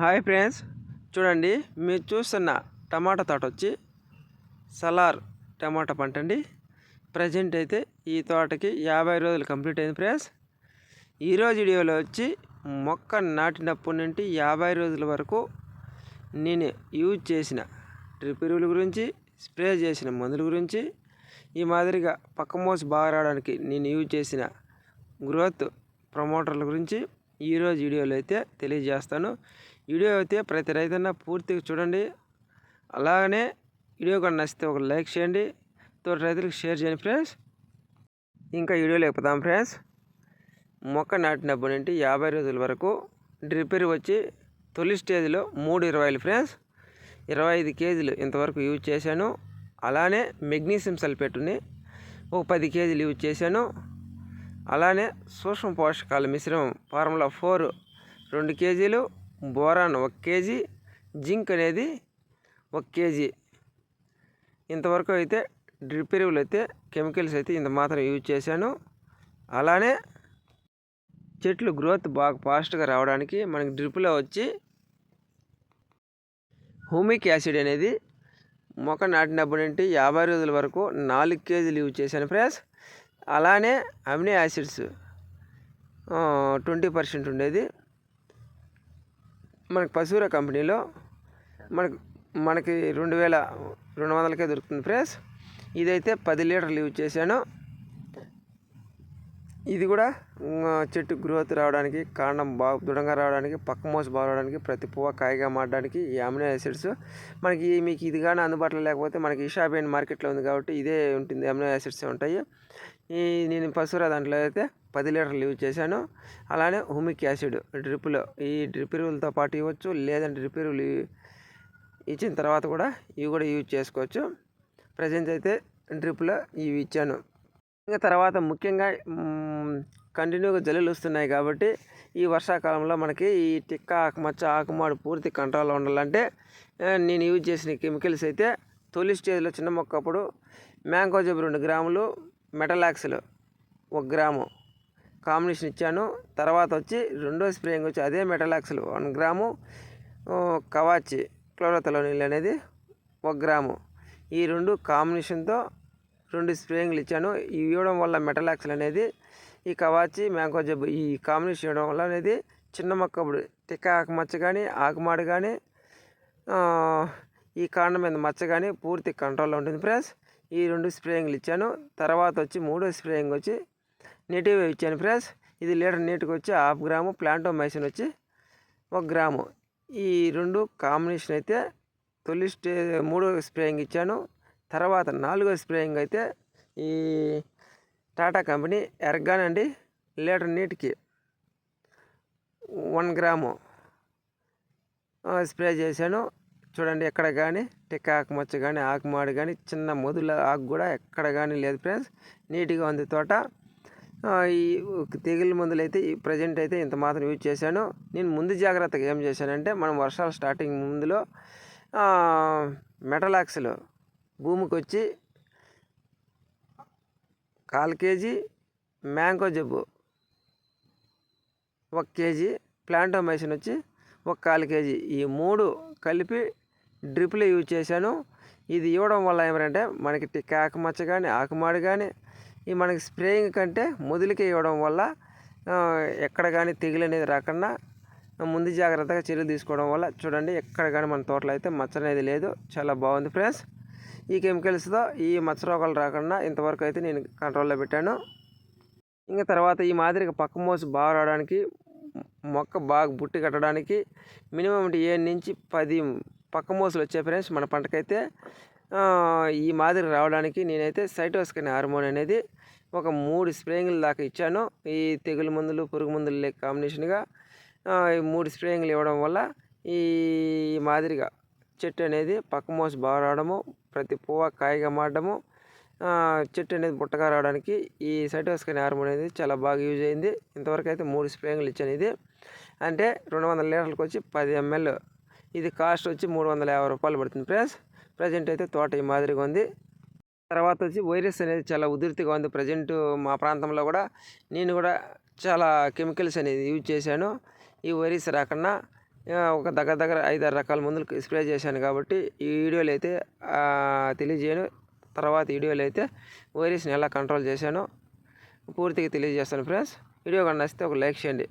Hi friends. చూడండి మీరు చూస్తున్న టమాటా తోట వచ్చి సలార్ టమాటా పంట అండి. ప్రజెంట్ అయితే ఈ తోటకి యాభై రోజులు కంప్లీట్ అయింది ఫ్రెండ్స్. ఈరోజు వీడియోలో వచ్చి మొక్క నాటినప్పటి నుండి యాభై రోజుల వరకు నేను యూజ్ చేసిన డ్రిప్ ఎరువుల గురించి స్ప్రే చేసిన మందుల గురించి ఈ మాదిరిగా పక్క మోసి బాగా రావడానికి నేను యూజ్ చేసిన గ్రోత్ ప్రమోటర్ల గురించి ఈరోజు వీడియోలో అయితే తెలియజేస్తాను. వీడియో అయితే ప్రతి రైతన్న పూర్తిగా చూడండి. అలాగనే వీడియో కూడా నచ్చితే ఒక లైక్ చేయండి. తోటి రైతులకు షేర్ చేయండి ఫ్రెండ్స్. ఇంకా వీడియో లేకపోతాం ఫ్రెండ్స్. మొక్క నాటినప్పటి నుండి యాభై రోజుల వరకు రిపేర్ వచ్చి తొలి స్టేజ్లో మూడు ఇరవైలు ఫ్రెండ్స్. ఇరవై ఐదు కేజీలు ఇంతవరకు యూజ్ చేశాను. అలానే మెగ్నీషియం సల్ఫేట్ని ఒక పది కేజీలు యూజ్ చేశాను. అలానే సూక్ష్మ పోషకాల మిశ్రమం ఫార్ములా ఫోర్ రెండు కేజీలు బోరాన్ ఒక కేజీ జింక్ అనేది ఒక కేజీ. ఇంతవరకు అయితే డ్రిప్ ఎరువులు అయితే కెమికల్స్ అయితే ఇంత మాత్రం యూజ్ చేశాను. అలానే చెట్లు గ్రోత్ బాగా ఫాస్ట్గా రావడానికి మనకి డ్రిప్లో వచ్చి హూమిక్ యాసిడ్ అనేది మొక్క నాటినప్పటి నుండి యాభై రోజుల వరకు నాలుగు కేజీలు యూజ్ చేశాను ఫ్రెండ్స్. అలానే అమినో యాసిడ్స్ ట్వంటీ పర్సెంట్ ఉండేది. మనకి పశువుర కంపెనీలో మనకు మనకి రెండు వేల రెండు వందలకే దొరుకుతుంది ఫ్రెండ్స్. ఇదైతే పది లీటర్లు యూజ్ చేశాను. ఇది కూడా చెట్టు గ్రోత్ రావడానికి కాండం బాగా దృఢంగా రావడానికి పక్క మోస బాగా రావడానికి ప్రతి పువ్వ కాయగా మారడానికి ఈ అమినో యాసిడ్స్. మనకి మీకు ఇది కానీ అందుబాటులో లేకపోతే మనకి ఇషాబేన్ మార్కెట్లో ఉంది కాబట్టి ఇదే ఉంటుంది అమినో యాసిడ్స్ ఉంటాయి. ఈ నేను పశువుల దాంట్లో అయితే పది లీటర్లు యూజ్ చేశాను. అలానే హుమిక్ యాసిడ్ డ్రిప్లో ఈ డ్రిప్ ఎరువులతో పాటు ఇవ్వచ్చు లేదంటే డ్రిప్ ఎరువులు ఇచ్చిన తర్వాత కూడా ఇవి కూడా యూజ్ చేసుకోవచ్చు. ప్రజెంట్ అయితే డ్రిప్లో ఇవి ఇచ్చాను. ఇంకా తర్వాత ముఖ్యంగా కంటిన్యూగా జల్లులు వస్తున్నాయి కాబట్టి ఈ వర్షాకాలంలో మనకి ఈ టిక్క ఆకుమచ్చ ఆకుమాడు పూర్తి కంట్రోల్లో ఉండాలంటే నేను యూజ్ చేసిన కెమికల్స్ అయితే తొలి స్టేజ్లో చిన్న మొక్కప్పుడు మ్యాంగో జబ్ రెండు గ్రాములు మెటలాక్స్లు ఒక గ్రాము. కాంబినేషన్ ఇచ్చాను. తర్వాత వచ్చి రెండో స్ప్రేయింగ్ వచ్చి అదే మెటలాక్స్లు. వన్ గ్రాము కవాచి క్లోరోతలోనిల్ అనేది ఒక గ్రాము. ఈ రెండు కాంబినేషన్తో రెండు స్ప్రేయింగ్లు ఇచ్చాను. ఇవి ఇవ్వడం వల్ల మెటలాక్సల్ అనేది ఈ కవాచి మ్యాంగో జబ్బు ఈ కాంబినేషన్ ఇవ్వడం వల్ల అనేది చిన్న మొక్కప్పుడు తిక్క ఆకు మచ్చ కానీ ఆకుమాడు కానీ ఈ కాండం మీద మచ్చ కానీ పూర్తి కంట్రోల్లో ఉంటుంది ఫ్రెండ్స్. ఈ రెండు స్ప్రేయింగ్లు ఇచ్చాను. తర్వాత వచ్చి మూడో స్ప్రేయింగ్ వచ్చి నెటివ్ ఇచ్చాను ఫ్రెండ్స్. ఇది లీటర్ నీటికి వచ్చి హాఫ్ గ్రాము. ప్లాంటోమైసిన్ వచ్చి ఒక గ్రాము. ఈ రెండు కాంబినేషన్ అయితే తొలి స్టే మూడో స్ప్రేయింగ్ ఇచ్చాను. తర్వాత నాలుగో స్ప్రేయింగ్ అయితే ఈ టాటా కంపెనీ ఎర్గాన్ లీటర్ నీటికి వన్ గ్రాము స్ప్రే చేశాను. చూడండి ఎక్కడ కానీ టిక్క ఆకుమచ్చ కానీ ఆకుమాడు కానీ చిన్న మొదల ఆకు కూడా ఎక్కడ కానీ లేదు ఫ్రెండ్స్ నీట్గా ఉంది తోట. ఈ తెగులు మందులు అయితే ప్రజెంట్ అయితే ఇంత మాత్రం యూజ్ చేశాను. నేను ముందు జాగ్రత్తగా ఏం చేశానంటే మనం వర్షాలు స్టార్టింగ్ ముందులో మెటలాక్స్లు భూమికి వచ్చి కాల్ కేజీ మ్యాంగో జబ్బు ఒక కేజీ ప్లాంటోమైసిన్ వచ్చి ఒక కాలు కేజీ. ఈ మూడు కలిపి డ్రిప్లు యూజ్ చేశాను. ఇది ఇవ్వడం వల్ల ఏమంటే మనకి ఆకుమచ్చ కానీ ఆకుమాడి కానీ ఈ మనకి స్ప్రేయింగ్ కంటే మొదలుకే ఇవ్వడం వల్ల ఎక్కడ కానీ తెగులు అనేది రాకుండా ముందు జాగ్రత్తగా చర్యలు తీసుకోవడం వల్ల చూడండి ఎక్కడ కానీ మన తోటలో అయితే మచ్చ అనేది లేదు. చాలా బాగుంది ఫ్రెండ్స్. ఈ కెమికల్స్తో ఈ మచ్చ రోగాలు రాకుండా ఇంతవరకు అయితే నేను కంట్రోల్లో పెట్టాను. ఇంకా తర్వాత ఈ మాదిరిగా పక్క మోసు బాగా రావడానికి మొక్క బాగా బుట్టి కట్టడానికి మినిమం ఏడు నుంచి పది పక్క మోసులు వచ్చే ఫ్రెండ్స్ మన పంటకైతే ఈ మాదిరి రావడానికి నేనైతే సైటోస్కిన్ హార్మోన్ అనేది ఒక మూడు స్ప్రేయింగ్లు దాకా ఇచ్చాను. ఈ తెగులు మందులు పురుగు మందులు కాంబినేషన్గా ఈ మూడు స్ప్రేయింగ్లు ఇవ్వడం వల్ల ఈ మాదిరిగా చెట్టు అనేది పక్క మోసి బాగా రావడము ప్రతి పువ్వ కాయగా మారడము చెట్టు అనేది బుట్టగా రావడానికి ఈ సైటోస్కైన్ హార్మోన్ అనేది చాలా బాగా యూజ్ అయింది. ఇంతవరకు అయితే మూడు స్ప్రేయింగ్లు ఇచ్చాను ఇది. అంటే రెండు వందల లీటర్లకు వచ్చి పది ఎంఎల్. ఇది కాస్ట్ వచ్చి మూడు వందల యాభై రూపాయలు పడుతుంది ప్రెస్ ప్రజెంట్ అయితే తోట ఈ మాదిరిగా ఉంది. తర్వాత వచ్చి వైరస్ అనేది చాలా ఉధృతిగా ఉంది ప్రజెంట్ మా ప్రాంతంలో కూడా. నేను కూడా చాలా కెమికల్స్ అనేది యూజ్ చేశాను. ఈ వైరస్ రాకుండా ఒక దగ్గర దగ్గర ఐదారు రకాల మందులు స్ప్రే చేశాను కాబట్టి ఈ వీడియోలు అయితే తెలియజేయను. తర్వాత వీడియోలు అయితే వైరస్ని ఎలా కంట్రోల్ చేశానో పూర్తిగా తెలియజేస్తాను ఫ్రెండ్స్. వీడియో కానీ నచ్చితే ఒక లైక్ చేయండి.